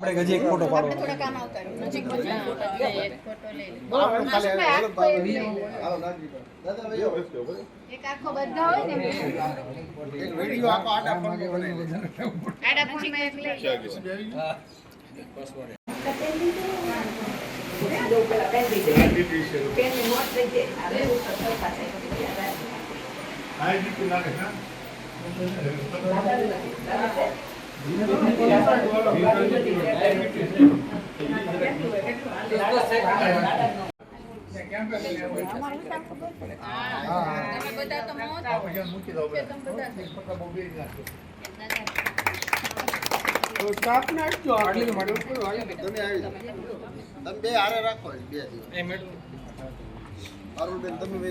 આપણે હજી એક ફોટો પાડો. આપણે થોડા કામ આવતા નજીક એક ફોટો લઈ બોલો લે. એક આખો બધા હોય ને આડા એક લઈ લે. હા. તમે બધા તો મોજ કે તમે બધા છો. તમે બે હારે રાખો બે અરુણબેન તમે બે.